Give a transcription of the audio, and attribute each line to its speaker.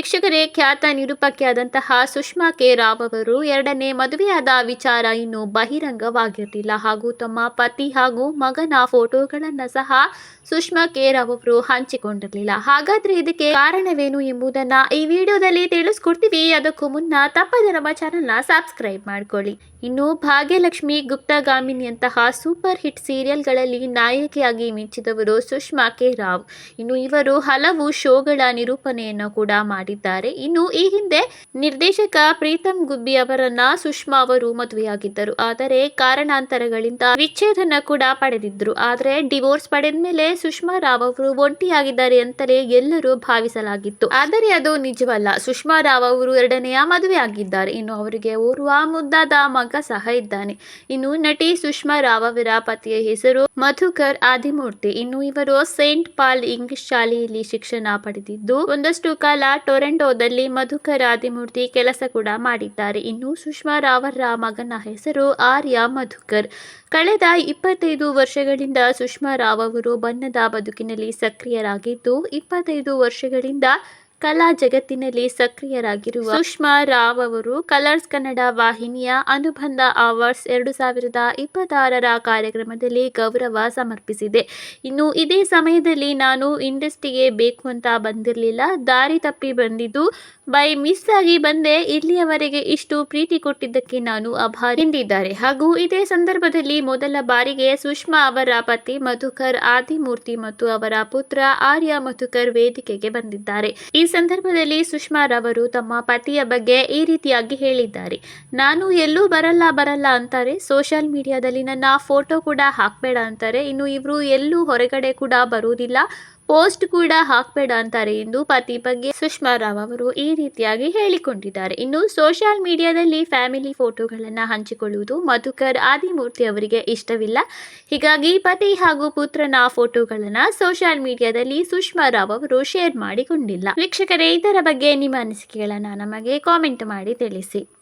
Speaker 1: ವೀಕ್ಷಕರೇ, ಖ್ಯಾತ ನಿರೂಪಕಿಯಾದಂತಹ ಸುಷ್ಮಾ ಕೆ. ರಾವ್ ಅವರು ಎರಡನೇ ಮದುವೆಯಾದ ವಿಚಾರ ಇನ್ನೂ ಬಹಿರಂಗವಾಗಿರಲಿಲ್ಲ. ಹಾಗೂ ತಮ್ಮ ಪತಿ ಹಾಗೂ ಮಗನ ಫೋಟೋಗಳನ್ನು ಸಹ ಸುಷ್ಮಾ ಕೆ. ರಾವ್ ಅವರು ಹಂಚಿಕೊಂಡಿರಲಿಲ್ಲ. ಹಾಗಾದ್ರೆ ಇದಕ್ಕೆ ಕಾರಣವೇನು ಎಂಬುದನ್ನ ಈ ವಿಡಿಯೋದಲ್ಲಿ ತಿಳಿಸ್ಕೊಡ್ತೀವಿ. ಅದಕ್ಕೂ ಮುನ್ನ ತಪ್ಪದೆ ನಮ್ಮ ಚಾನಲ್ನ ಸಬ್ಸ್ಕ್ರೈಬ್ ಮಾಡ್ಕೊಳ್ಳಿ. ಇನ್ನು ಭಾಗ್ಯಲಕ್ಷ್ಮಿ ಗುಪ್ತಗಾಮಿನಿಯಂತಹ ಸೂಪರ್ ಹಿಟ್ ಸೀರಿಯಲ್ಗಳಲ್ಲಿ ನಾಯಕಿಯಾಗಿ ಮಿಂಚಿದವರು ಸುಷ್ಮಾ ಕೆ. ರಾವ್. ಇನ್ನು ಇವರು ಹಲವು ಶೋಗಳ ನಿರೂಪಣೆಯನ್ನು ಕೂಡ ಮಾಡಿದ್ದಾರೆ. ಇನ್ನು ಈ ಹಿಂದೆ ನಿರ್ದೇಶಕ ಪ್ರೀತಮ್ ಗುಬ್ಬಿ ಅವರನ್ನ ಸುಷ್ಮಾ ಅವರು ಮದುವೆಯಾಗಿದ್ದರು. ಆದರೆ ಕಾರಣಾಂತರಗಳಿಂದ ವಿಚ್ಛೇದನ ಕೂಡ ಪಡೆದಿದ್ರು. ಆದರೆ ಡಿವೋರ್ಸ್ ಪಡೆದ ಮೇಲೆ ಸುಷ್ಮಾ ರಾವ್ ಅವರು ಒಂಟಿಯಾಗಿದ್ದಾರೆ ಅಂತಲೇ ಎಲ್ಲರೂ ಭಾವಿಸಲಾಗಿತ್ತು. ಆದರೆ ಅದು ನಿಜವಲ್ಲ. ಸುಷ್ಮಾ ರಾವ್ ಅವರು ಎರಡನೆಯ ಮದುವೆ ಆಗಿದ್ದಾರೆ ಇನ್ನು ಅವರಿಗೆ ಓರ್ವ ಮುದ್ದಾದ ಮಗ ಸಹ ಇದ್ದಾನೆ. ಇನ್ನು ನಟಿ ಸುಷ್ಮಾ ರಾವ್ ಅವರ ಪತಿಯ ಹೆಸರು ಮಧುಕರ್ ಆದಿಮೂರ್ತಿ. ಇನ್ನು ಇವರು ಸೇಂಟ್ ಪಾಲ್ ಇಂಗ್ಲಿಷ್ ಶಾಲೆಯಲ್ಲಿ ಶಿಕ್ಷಣ ಪಡೆದಿದ್ದು, ಒಂದಷ್ಟು ಕಾಲ ಟೊರೆಂಟೋದಲ್ಲಿ ಮಧುಕರ್ ಆದಿಮೂರ್ತಿ ಕೆಲಸ ಕೂಡ ಮಾಡಿದ್ದಾರೆ. ಇನ್ನು ಸುಷ್ಮಾ ರಾವ್ ಅವರ ಮಗನ ಹೆಸರು ಆರ್ಯ ಮಧುಕರ್. ಕಳೆದ ಇಪ್ಪತ್ತೈದು ವರ್ಷಗಳಿಂದ ಸುಷ್ಮಾ ರಾವ್ ಅವರು ಬಣ್ಣದ ಬದುಕಿನಲ್ಲಿ ಸಕ್ರಿಯರಾಗಿದ್ದು, ಇಪ್ಪತ್ತೈದು ವರ್ಷಗಳಿಂದ ಕಲಾ ಜಗತ್ತಿನಲ್ಲಿ ಸಕ್ರಿಯರಾಗಿರುವ ಸುಷ್ಮಾ ರಾವ್ ಅವರು ಕಲರ್ಸ್ ಕನ್ನಡ ವಾಹಿನಿಯ ಅನುಬಂಧ ಅವಾರ್ಡ್ಸ್ ಎರಡು ಸಾವಿರದ ಇಪ್ಪತ್ತಾರರ ಕಾರ್ಯಕ್ರಮದಲ್ಲಿ ಗೌರವ ಸಮರ್ಪಿಸಿದೆ. ಇನ್ನು ಇದೇ ಸಮಯದಲ್ಲಿ ನಾನು ಇಂಡಸ್ಟ್ರಿಗೆ ಬೇಕು ಅಂತ ಬಂದಿರಲಿಲ್ಲ. ದಾರಿ ತಪ್ಪಿ ಬಂದಿದ್ದು ಬೈ ಮಿಸ್ ಆಗಿ ಬಂದೆ, ಇಲ್ಲಿಯವರೆಗೆ ಇಷ್ಟು ಪ್ರೀತಿ ಕೊಟ್ಟಿದ್ದಕ್ಕೆ ನಾನು ಅಭಾರಿ ಎಂದಿದ್ದಾರೆ. ಹಾಗೂ ಇದೇ ಸಂದರ್ಭದಲ್ಲಿ ಮೊದಲ ಬಾರಿಗೆ ಸುಷ್ಮಾ ಅವರ ಪತಿ ಮಧುಕರ್, ಆದಿಮೂರ್ತಿ ಮತ್ತು ಅವರ ಪುತ್ರ ಆರ್ಯ ಮಧುಕರ್ ವೇದಿಕೆಗೆ ಬಂದಿದ್ದಾರೆ. ಈ ಸಂದರ್ಭದಲ್ಲಿ ಸುಷ್ಮಾ ರವರು ತಮ್ಮ ಪತಿಯ ಬಗ್ಗೆ ಈ ರೀತಿಯಾಗಿ ಹೇಳಿದ್ದಾರೆ. ನಾನು ಎಲ್ಲೂ ಬರಲ್ಲ ಬರಲ್ಲ ಅಂತಾರೆ. ಸೋಷಿಯಲ್ ಮೀಡಿಯಾದಲ್ಲಿ ನನ್ನ ಫೋಟೋ ಕೂಡ ಹಾಕಬೇಡ ಅಂತಾರೆ. ಇನ್ನು ಇವರು ಎಲ್ಲೂ ಹೊರಗಡೆ ಕೂಡ ಬರುವುದಿಲ್ಲ. ಪೋಸ್ಟ್ ಕೂಡ ಹಾಕಬೇಡ ಅಂತಾರೆ ಎಂದು ಪತಿ ಬಗ್ಗೆ ಸುಷ್ಮಾ ರಾವ್ ಅವರು ಈ ರೀತಿಯಾಗಿ ಹೇಳಿಕೊಂಡಿದ್ದಾರೆ. ಇನ್ನು ಸೋಷಿಯಲ್ ಮೀಡಿಯಾದಲ್ಲಿ ಫ್ಯಾಮಿಲಿ ಫೋಟೋಗಳನ್ನು ಹಂಚಿಕೊಳ್ಳುವುದು ಮಧುಕರ್ ಆದಿಮೂರ್ತಿ ಅವರಿಗೆ ಇಷ್ಟವಿಲ್ಲ. ಹೀಗಾಗಿ ಪತಿ ಹಾಗೂ ಪುತ್ರನ ಫೋಟೋಗಳನ್ನು ಸೋಷಿಯಲ್ ಮೀಡಿಯಾದಲ್ಲಿ ಸುಷ್ಮಾ ರಾವ್ ಅವರು ಶೇರ್ ಮಾಡಿಕೊಂಡಿಲ್ಲ. ವೀಕ್ಷಕರೇ, ಇದರ ಬಗ್ಗೆ ನಿಮ್ಮ ಅನಿಸಿಕೆಗಳನ್ನು ನಮಗೆ ಕಾಮೆಂಟ್ ಮಾಡಿ ತಿಳಿಸಿ.